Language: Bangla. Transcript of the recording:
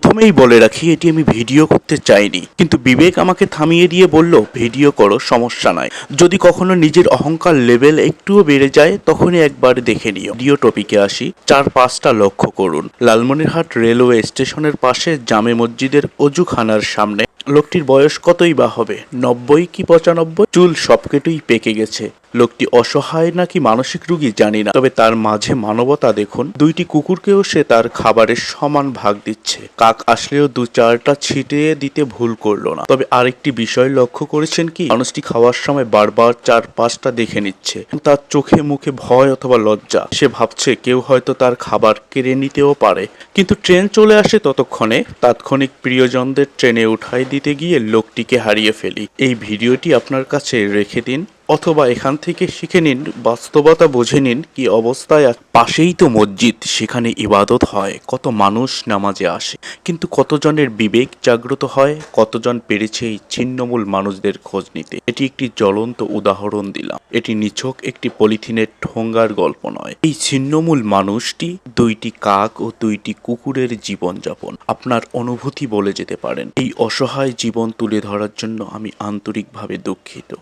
প্রথমেই বলে রাখি, এটি আমি ভিডিও করতে চাইনি। কিন্তু বিবেক আমাকে থামিয়ে দিয়ে বলল, ভিডিও করো, সমস্যা নাই। যদি কখনো নিজের অহংকার লেভেল একটুও বেড়ে যায়, তখনই একবার দেখে নিও। ভিডিও টপিকে আসি। চার পাঁচটা লক্ষ্য করুন। লালমনিরহাট রেলওয়ে স্টেশনের পাশে জামে মসজিদের অজুখানার সামনে। লোকটির বয়স কতই বা হবে? নব্বই কি পঁচানব্বই? চুল সবকেটুই পেকে গেছে। লোকটি অসহায় নাকি মানসিক রুগী জানি না। তবে তার মাঝে মানবতা দেখুন। দুইটি কুকুরকেও সে তার খাবারের সমান ভাগ দিচ্ছে। কাক আসলেও দু চারটা ছিটিয়ে দিতে ভুল করল না। তবে আরেকটি বিষয় লক্ষ্য করেছেন কি? মানুষটি খাওয়ার সময় বারবার চার পাঁচটা দেখে নিচ্ছে। তার চোখে মুখে ভয় অথবা লজ্জা। সে ভাবছে কেউ হয়তো তার খাবার কেড়ে নিতেও পারে। কিন্তু ট্রেন চলে আসে ততক্ষণে। তাৎক্ষণিক প্রিয়জনদের ট্রেনে উঠাই দিতে গিয়ে লোকটিকে হারিয়ে ফেলি। এই ভিডিওটি আপনার কাছে রেখে দিন। অথবা এখান থেকে শিখে নিন, বাস্তবতা বুঝে নিন কি অবস্থায় পাশেই তো মসজিদ, সেখানে ইবাদত হয়, কত মানুষ নামাজে আসে। কিন্তু কতজনের বিবেক জাগ্রত হয়, কতজন পেরেছে এই ছিন্নমূল মানুষদের খোঁজ নিতে? এটি একটি জ্বলন্ত উদাহরণ দিলাম। এটি নিছক একটি পলিথিনের ঠোঙ্গার গল্প নয়। এই ছিন্নমূল মানুষটি দুইটি কাক ও দুইটি কুকুরের জীবনযাপন। আপনার অনুভূতি বলে যেতে পারেন। এই অসহায় জীবন তুলে ধরার জন্য আমি আন্তরিকভাবে দুঃখিত।